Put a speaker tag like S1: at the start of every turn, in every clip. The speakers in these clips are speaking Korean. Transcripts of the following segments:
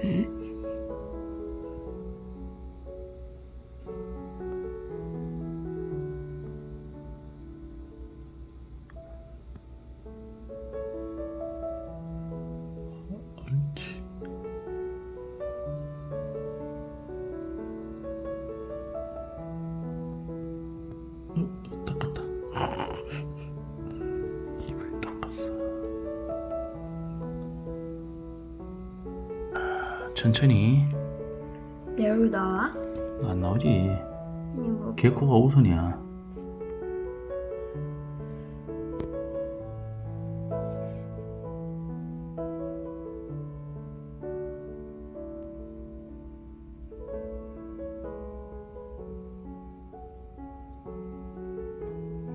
S1: えあった 천천히.
S2: 내 얼굴 나와?
S1: 안 나오지.
S2: 이거
S1: 개코가 우선이야.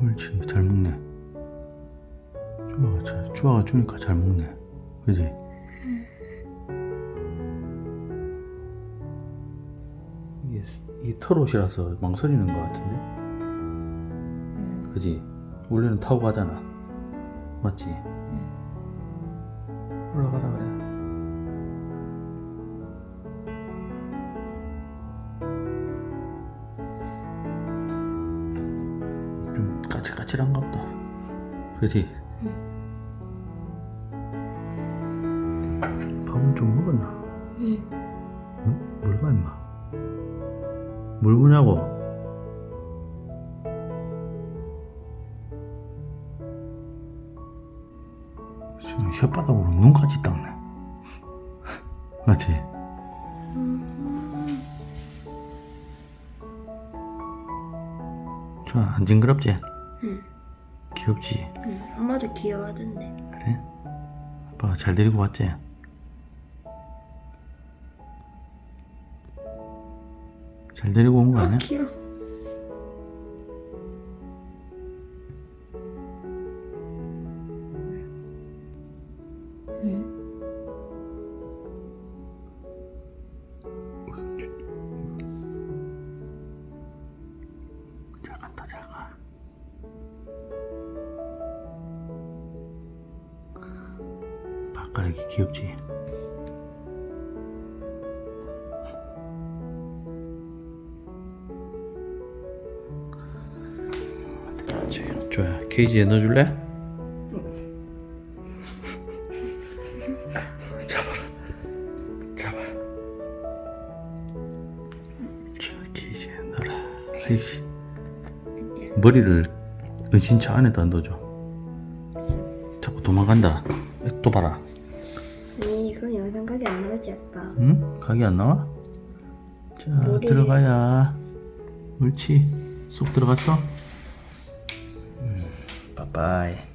S1: 옳지 잘 먹네. 주아가 잘 주아가 주니까 잘 먹네. 그지 이게 털옷이라서 망설이는 것 같은데? 그지? 원래는 타고 가잖아. 맞지? 올라가라 그래. 좀 까칠까칠한가 보다. 그지? 밥은 좀 먹었나?
S2: 응.
S1: 응? 뭘 봐, 임마. 뭘 보냐고? 지금 혓바닥으로 눈까지 닦네. 맞지? 좋아, 안 징그럽지?
S2: 응.
S1: 귀엽지?
S2: 응. 엄마도 귀여워하던데.
S1: 그래? 아빠가 잘 데리고 왔지? 잘 데리고 온 거 아니야?
S2: 아 귀여워. 응.
S1: 잘 갔다 잘 가. 발가락이 귀엽지? 좋아 케이지에 넣어줄래? 잡아라 잡아 자 케이지에 넣어라 에이씨 머리를 은신처 안에다 넣어줘. 자꾸 도망간다. 또 봐라.
S2: 아니 이건 영상 각이 안 나오지 아빠.
S1: 응? 각이 안 나와? 자,
S2: 머리를-
S1: 들어가야. 옳지. 쏙 들어갔어? 음, 빠빠이.